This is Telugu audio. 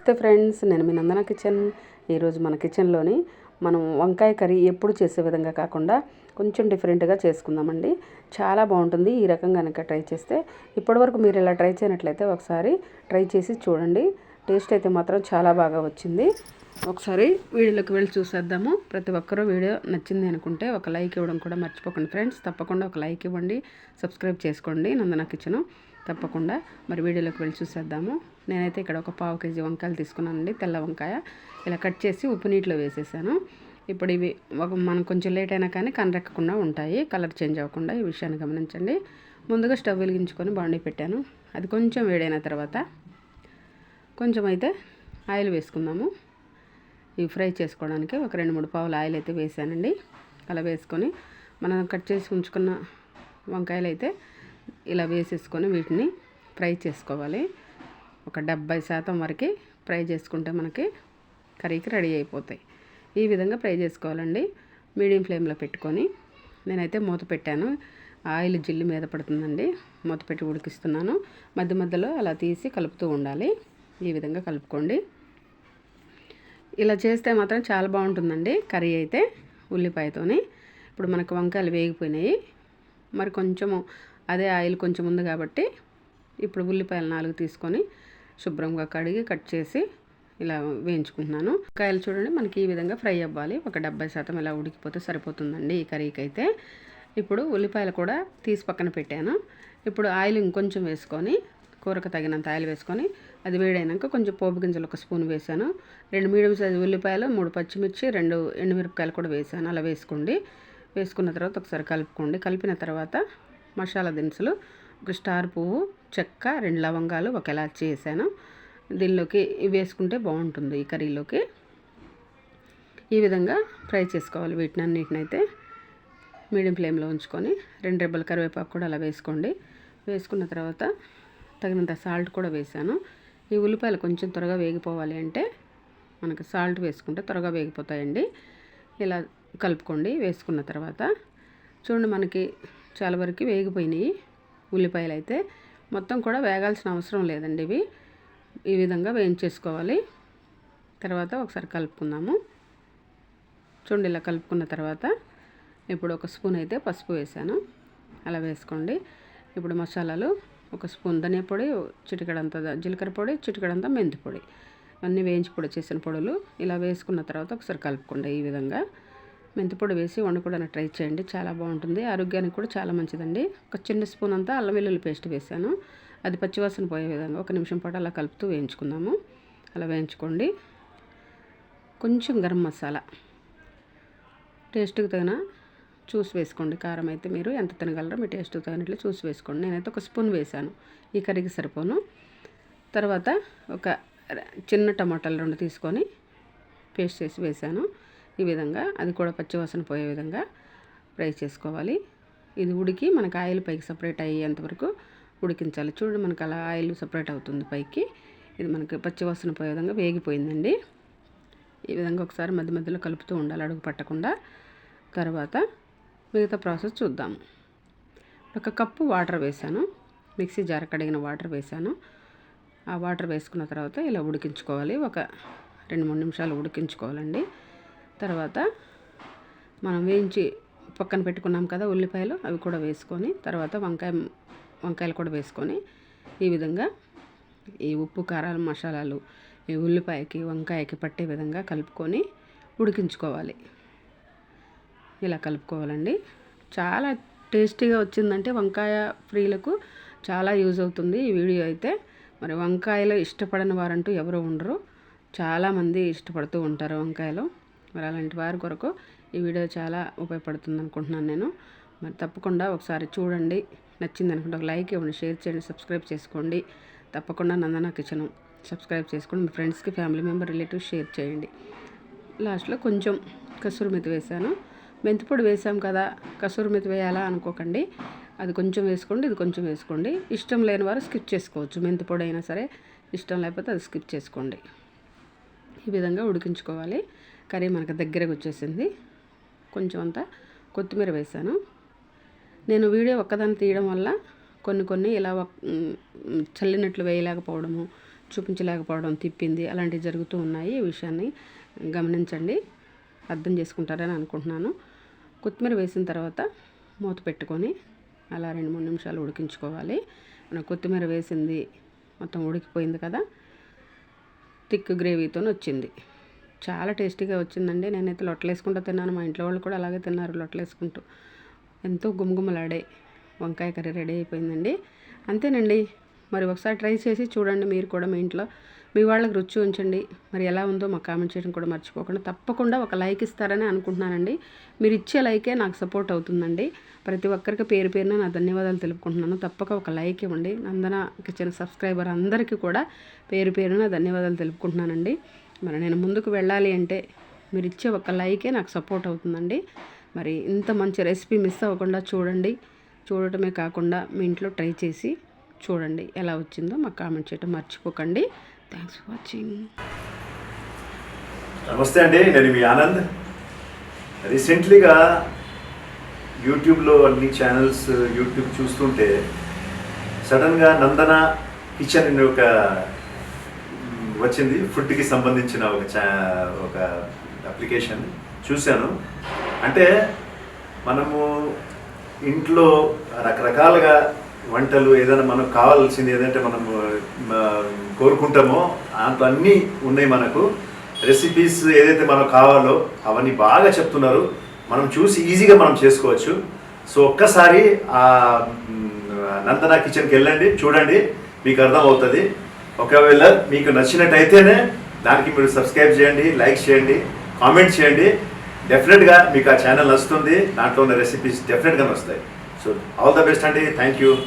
నమస్తే ఫ్రెండ్స్ నేను మీ నందన కిచెన్. ఈరోజు మన కిచెన్లోని మనం వంకాయ కర్రీ ఎప్పుడు చేసే విధంగా కాకుండా కొంచెం డిఫరెంట్గా చేసుకుందామండి. చాలా బాగుంటుంది ఈ రకంగా కనుక ట్రై చేస్తే. ఇప్పటివరకు మీరు ఇలా ట్రై చేయనట్లయితే ఒకసారి ట్రై చేసి చూడండి. టేస్ట్ అయితే మాత్రం చాలా బాగా వచ్చింది. ఒకసారి వీడియోలోకి వెళ్ళి చూసేద్దాము. ప్రతి ఒక్కరూ వీడియో నచ్చింది అనుకుంటే ఒక లైక్ ఇవ్వడం కూడా మర్చిపోకండి ఫ్రెండ్స్. తప్పకుండా ఒక లైక్ ఇవ్వండి. సబ్స్క్రైబ్ చేసుకోండి. నందన కిచెను. తప్పకుండా. మరి వీడియోలోకి వెళ్ళి చూసేద్దాము. నేనైతే ఇక్కడ ఒక పావు కేజీ వంకాయలు తీసుకున్నానండి తెల్ల వంకాయ. ఇలా కట్ చేసి ఉప్పు నీటిలో వేసేసాను. ఇప్పుడు ఇవి ఒక మనం కొంచెం లేట్ అయినా కానీ కనరెక్కకుండా ఉంటాయి. కలర్ చేంజ్ అవ్వకుండా ఈ విషయాన్ని గమనించండి. ముందుగా స్టవ్ వెలిగించుకొని బాండీ పెట్టాను. అది కొంచెం వేడైన తర్వాత కొంచెం అయితే ఆయిల్ వేసుకుందాము. ఇవి ఫ్రై చేసుకోవడానికి ఒక రెండు మూడు పావులు ఆయిల్ అయితే వేసానండి. అలా వేసుకొని మనం కట్ చేసి ఉంచుకున్న వంకాయలు అయితే ఇలా వేసేసుకొని వీటిని ఫ్రై చేసుకోవాలి. ఒక డెబ్బై శాతం వరకు ఫ్రై చేసుకుంటే మనకి కర్రీకి రెడీ అయిపోతాయి. ఈ విధంగా ఫ్రై చేసుకోవాలండి. మీడియం ఫ్లేమ్లో పెట్టుకొని నేనైతే మూత పెట్టాను. ఆయిల్ జిల్లు మీద పడుతుందండి. మూత పెట్టి ఉడికిస్తున్నాను. మధ్య మధ్యలో అలా తీసి కలుపుతూ ఉండాలి. ఈ విధంగా కలుపుకోండి. ఇలా చేస్తే మాత్రం చాలా బాగుంటుందండి కర్రీ అయితే ఉల్లిపాయతోని. ఇప్పుడు మనకు వంకాయలు వేగిపోయినాయి. మరి కొంచెము అదే ఆయిల్ కొంచెం ఉంది కాబట్టి ఇప్పుడు ఉల్లిపాయలు నాలుగు తీసుకొని శుభ్రంగా కడిగి కట్ చేసి ఇలా వేయించుకుంటున్నాను. కాయలు చూడండి మనకి ఈ విధంగా ఫ్రై అవ్వాలి. ఒక డెబ్బై శాతం ఇలా ఉడికిపోతే సరిపోతుందండి ఈ కర్రీకి అయితే. ఇప్పుడు ఉల్లిపాయలు కూడా తీసి పక్కన పెట్టాను. ఇప్పుడు ఆయిల్ ఇంకొంచెం వేసుకొని కూరకు తగినంత ఆయిల్ వేసుకొని అది వేడైనాక కొంచెం పోపు గింజలు ఒక స్పూన్ వేసాను రెండు మీడియం సైజు ఉల్లిపాయలు మూడు పచ్చిమిర్చి రెండు ఎండుమిరపకాయలు కూడా వేసాను అలా వేసుకోండి. వేసుకున్న తర్వాత ఒకసారి కలుపుకోండి. కలిపిన తర్వాత మసాలా దినుసులు ఒక స్టార్ పువ్వు చెక్క రెండు లవంగాలు ఒక ఎలాచి వేసాను. దీనిలోకి వేసుకుంటే బాగుంటుంది ఈ కర్రీలోకి. ఈ విధంగా ఫ్రై చేసుకోవాలి వీటిని అన్నిటినైతే మీడియం ఫ్లేమ్లో ఉంచుకొని రెండు రెబ్బల కరివేపాకు కూడా అలా వేసుకోండి. వేసుకున్న తర్వాత తగినంత సాల్ట్ కూడా వేసాను. ఈ ఉల్లిపాయలు కొంచెం త్వరగా వేగిపోవాలి అంటే మనకు సాల్ట్ వేసుకుంటే త్వరగా వేగిపోతాయండి. ఇలా కలుపుకోండి వేసుకున్న తర్వాత. చూడండి మనకి చాలా వరకు వేగిపోయినాయి ఉల్లిపాయలు అయితే మొత్తం కూడా వేగాల్సిన అవసరం లేదండి ఇవి. ఈ విధంగా వేయించేసుకోవాలి. తర్వాత ఒకసారి కలుపుకుందాము. చూడండి ఇలా కలుపుకున్న తర్వాత ఇప్పుడు ఒక స్పూన్ అయితే పసుపు వేసాను. అలా వేసుకోండి. ఇప్పుడు మసాలాలు ఒక స్పూన్ ధనియా పొడి చిటికడంత జీలకర్ర పొడి చిటికడంత మెంతి పొడి. అన్నీ వేయించి పొడి చేసిన పొడులు ఇలా వేసుకున్న తర్వాత ఒకసారి కలుపుకోండి ఈ విధంగా. మెంతిపొడి వేసి వండుకోవడానికి ట్రై చేయండి. చాలా బాగుంటుంది. ఆరోగ్యానికి కూడా చాలా మంచిదండి. ఒక చిన్న స్పూన్ అంతా అల్లం వెల్లుల్లి పేస్ట్ వేసాను. అది పచ్చివాసన పోయే విధంగా ఒక నిమిషం పాటు అలా కలుపుతూ వేయించుకుందాము. అలా వేయించుకోండి. కొంచెం గరం మసాలా. టేస్ట్కి తగిన చూసి వేసుకోండి. కారం అయితే మీరు ఎంత తినగలరో మీ టేస్ట్కి తగినట్లు చూసి వేసుకోండి. నేనైతే ఒక స్పూన్ వేసాను. ఈ కర్రీకి సరిపోను. తర్వాత ఒక చిన్న టమాటాలు రెండు తీసుకొని పేస్ట్ చేసి వేసాను. ఈ విధంగా అది కూడా పచ్చివాసన పోయే విధంగా ఫ్రై చేసుకోవాలి. ఇది ఉడికి మనకు ఆయిల్ పైకి సపరేట్ అయ్యేంతవరకు ఉడికించాలి. చూడండి మనకు అలా ఆయిల్ సపరేట్ అవుతుంది పైకి. ఇది మనకి పచ్చివాసన పోయే విధంగా వేగిపోయిందండి. ఈ విధంగా ఒకసారి మధ్య మధ్యలో కలుపుతూ ఉండాలి అడుగు పట్టకుండా. తర్వాత మిగతా ప్రాసెస్ చూద్దాము ఒక కప్పు వాటర్ వేసాను మిక్సీ జార కడిగిన వాటర్ వేసాను ఆ వాటర్ వేసుకున్న తర్వాత ఇలా ఉడికించుకోవాలి. ఒక రెండు మూడు నిమిషాలు ఉడికించుకోవాలండి. తర్వాత మనం వేయించి పక్కన పెట్టుకున్నాం కదా ఉల్లిపాయలు అవి కూడా వేసుకొని తర్వాత వంకాయ వంకాయలు కూడా వేసుకొని ఈ విధంగా ఈ ఉప్పు కారాలు మసాలాలు ఈ ఉల్లిపాయకి వంకాయకి పట్టే విధంగా కలుపుకొని ఉడికించుకోవాలి. ఇలా కలుపుకోవాలండి. చాలా టేస్టీగా వచ్చిందంటే వంకాయ ఫ్రీలకు చాలా యూజ్ అవుతుంది ఈ వీడియో అయితే. మరి వంకాయలు ఇష్టపడని వారంటూ ఎవరు ఉండరు. చాలామంది ఇష్టపడుతూ ఉంటారు వంకాయలు. మరి అలాంటి వారి కొరకు ఈ వీడియో చాలా ఉపయోగపడుతుంది అనుకుంటున్నాను నేను. మరి తప్పకుండా ఒకసారి చూడండి. నచ్చింది అనుకుంటే ఒక లైక్ ఇవ్వండి షేర్ చేయండి సబ్స్క్రైబ్ చేసుకోండి. తప్పకుండా నందన కిచెన్ సబ్స్క్రైబ్ చేసుకోండి మీ ఫ్రెండ్స్కి ఫ్యామిలీ మెంబర్ రిలేటివ్స్ షేర్ చేయండి. లాస్ట్లో కొంచెం కసూరి మెతి వేసాను మెంతిపొడి వేసాం కదా కసూరి మెతి వేయాలా అనుకోకండి. అది కొంచెం వేసుకోండి ఇది కొంచెం వేసుకోండి. ఇష్టం లేని వారు స్కిప్ చేసుకోవచ్చు. మెంతిపొడి అయినా సరే ఇష్టం లేకపోతే అది స్కిప్ చేసుకోండి. విధంగా ఉడికించుకోవాలి. కర్రీ మనకు దగ్గరకు వచ్చేసింది. కొంచెం అంతా కొత్తిమీర వేసాను. నేను వీడియో ఒక్కదాన్ని తీయడం వల్ల కొన్ని కొన్ని ఇలా చల్లినట్లు వేయలేకపోవడము చూపించలేకపోవడం తిప్పింది అలాంటివి జరుగుతూ ఉన్నాయి. ఈ విషయాన్ని గమనించండి. అర్థం చేసుకుంటారని అనుకుంటున్నాను. కొత్తిమీర వేసిన తర్వాత మూత పెట్టుకొని అలా రెండు మూడు నిమిషాలు ఉడికించుకోవాలి. మన కొత్తిమీర వేసింది మొత్తం ఉడికిపోయింది కదా. థిక్ గ్రేవీతో వచ్చింది. చాలా టేస్టీగా వచ్చిందండి. నేనైతే లొట్టలేసుకుంటూ తిన్నాను. మా ఇంట్లో వాళ్ళు కూడా అలాగే తిన్నారు లొట్టలేసుకుంటూ. ఎంతో గుమగుమలాడే వంకాయ కర్రీ రెడీ అయిపోయిందండి. అంతేనండి. మరి ఒకసారి ట్రై చేసి చూడండి మీరు కూడా మీ ఇంట్లో. మీ వాళ్ళకి రుచి ఉంచండి. మరి ఎలా ఉందో మాకు కామెంట్ చేయడం కూడా మర్చిపోకుండా. తప్పకుండా ఒక లైక్ ఇస్తారని అనుకుంటున్నానండి. మీరు ఇచ్చే లైకే నాకు సపోర్ట్ అవుతుందండి. ప్రతి ఒక్కరికి పేరు పేరున నా ధన్యవాదాలు తెలుపుకుంటున్నాను. తప్పక ఒక లైక్ ఇవ్వండి. నందన కిచెన్ సబ్స్క్రైబర్ అందరికీ కూడా పేరు పేరున ధన్యవాదాలు తెలుపుకుంటున్నానండి. మరి నేను ముందుకు వెళ్ళాలి అంటే మీరు ఇచ్చే ఒక లైకే నాకు సపోర్ట్ అవుతుందండి. మరి ఇంత మంచి రెసిపీ మిస్ అవ్వకుండా చూడండి. చూడటమే కాకుండా మీ ఇంట్లో ట్రై చేసి చూడండి ఎలా వచ్చిందో మాకు కామెంట్ చేయటం మర్చిపోకండి. థ్యాంక్స్ ఫర్ వాచింగ్ నమస్తే అండి నేను మీ ఆనంద్. రీసెంట్లీగా యూట్యూబ్లో అన్ని ఛానల్స్ యూట్యూబ్ చూస్తుంటే సడన్గా నందన కిచెన్ అనే ఒక వచ్చింది. ఫుడ్కి సంబంధించిన ఒక ఛా ఒక అప్లికేషన్ చూశాను. అంటే మనము ఇంట్లో రకరకాలుగా వంటలు ఏదైనా మనకు కావాల్సింది ఏదంటే మనం కోరుకుంటామో దాంట్లో అన్నీ ఉన్నాయి మనకు. రెసిపీస్ ఏదైతే మనకు కావాలో అవన్నీ బాగా చెప్తున్నారు. మనం చూసి ఈజీగా మనం చేసుకోవచ్చు. సో ఒక్కసారి ఆ నందన కిచెన్కి వెళ్ళండి చూడండి మీకు అర్థం అవుతుంది ఒకవేళ మీకు నచ్చినట్టయితేనే దానికి మీరు సబ్స్క్రైబ్ చేయండి లైక్ చేయండి కామెంట్ చేయండి. డెఫినెట్గా మీకు ఆ ఛానల్ వస్తుంది దాంట్లో ఉన్న రెసిపీస్ డెఫినెట్గా వస్తాయి. So all the best, and Thank you.